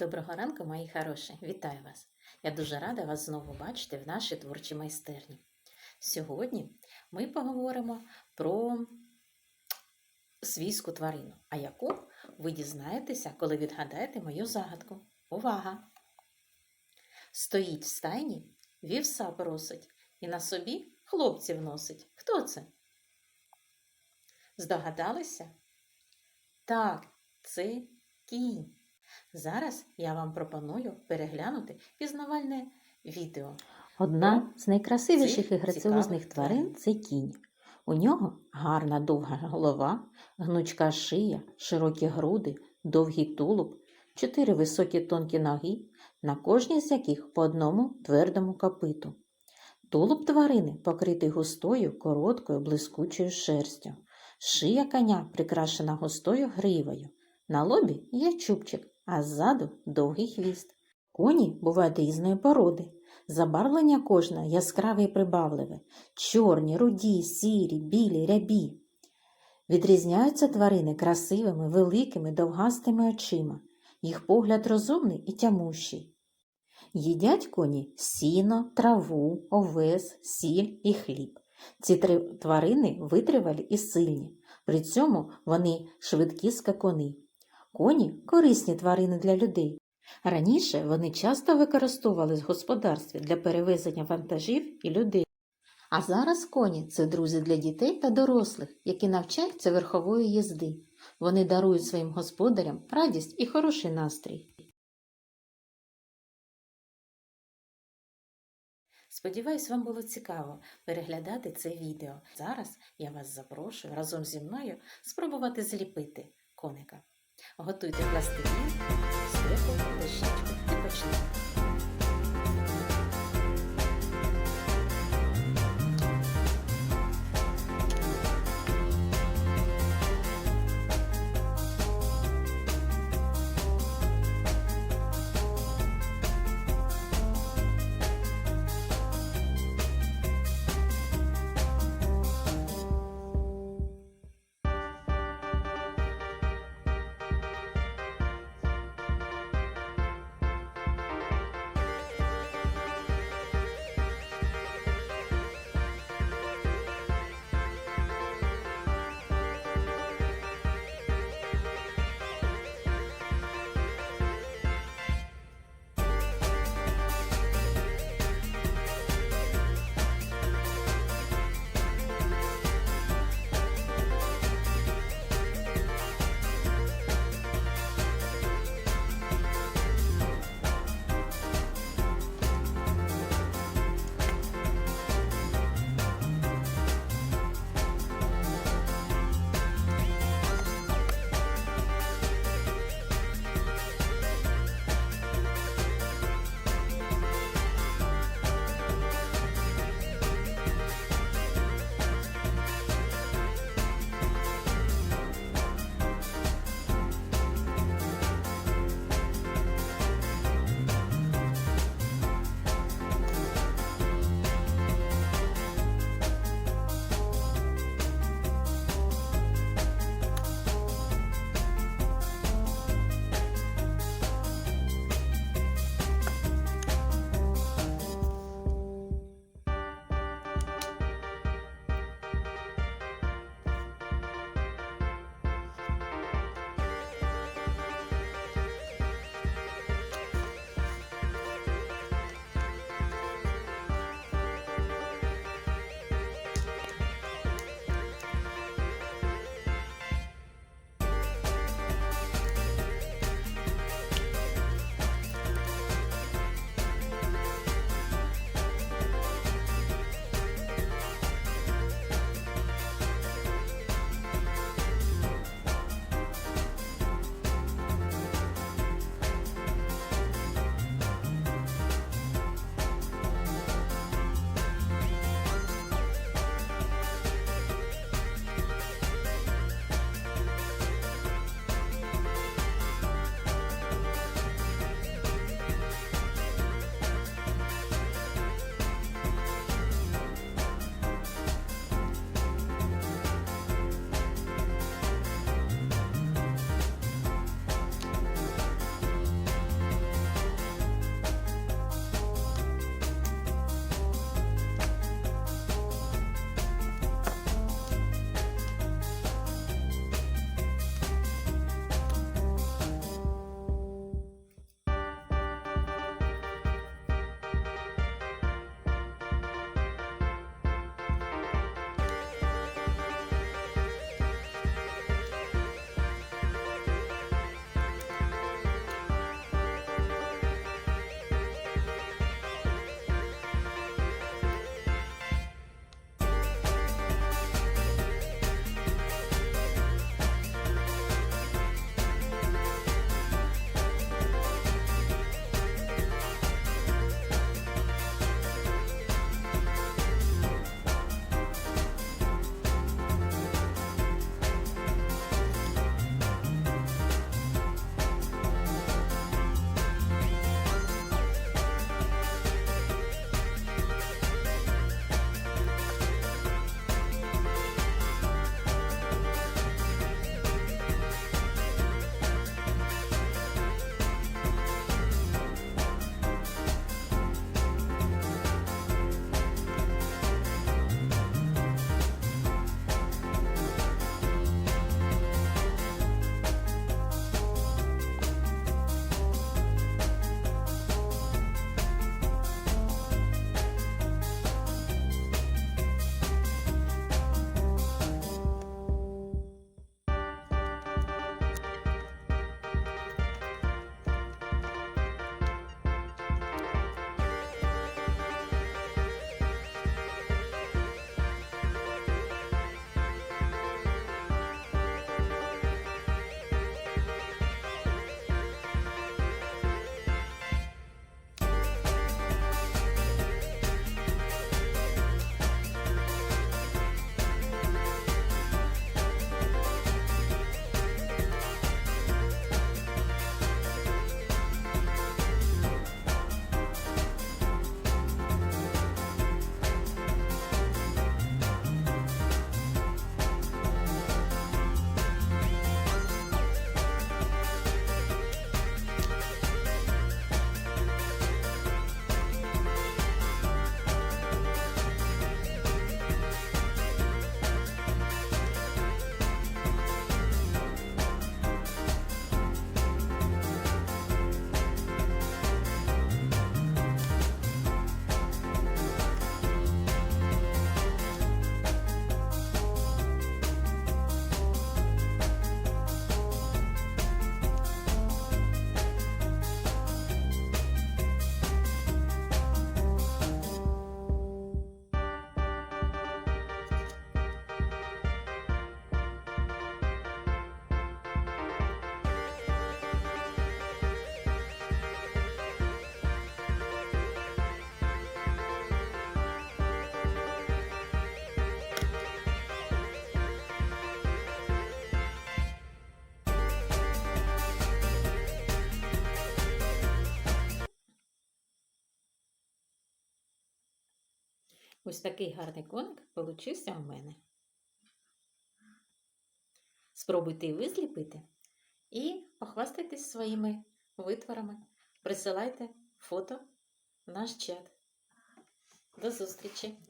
Доброго ранку, мої хороші! Вітаю вас! Я дуже рада вас знову бачити в нашій творчій майстерні. Сьогодні ми поговоримо про свійську тварину, а яку ви дізнаєтеся, коли відгадаєте мою загадку. Увага! Стоїть в стайні, вівса просить і на собі хлопців носить. Хто це? Здогадалися? Так, це кінь. Зараз я вам пропоную переглянути пізнавальне відео. Одна з найкрасивіших і граціозних тварин це кінь. У нього гарна довга голова, гнучка шия, широкі груди, довгий тулуб, чотири високі тонкі ноги, на кожній з яких по одному твердому копиту. Тулуб тварини покритий густою, короткою, блискучою шерстю. Шия коня прикрашена густою гривою. На лобі є чубчик, а ззаду довгий хвіст. Коні бувають різної породи. Забарвлення кожне яскраве і прибавливе, чорні, руді, сірі, білі, рябі. Відрізняються тварини красивими, великими, довгастими очима. Їх погляд розумний і тямущий. Їдять коні сіно, траву, овес, сіль і хліб. Ці три тварини витривалі і сильні. При цьому вони швидкі скакуни. Коні корисні тварини для людей. Раніше вони часто використовувались в господарстві для перевезення вантажів і людей. А зараз коні це друзі для дітей та дорослих, які навчаються верхової їзди. Вони дарують своїм господарям радість і хороший настрій. Сподіваюсь, вам було цікаво переглядати це відео. Зараз я вас запрошую разом зі мною спробувати зліпити коника. Готуйте пластилін, світло, лишечку і почнемо. Ось такий гарний коник получився у мене. Спробуйте ви зліпити і похвастайтесь своїми витворами. Присилайте фото в наш чат. До зустрічі!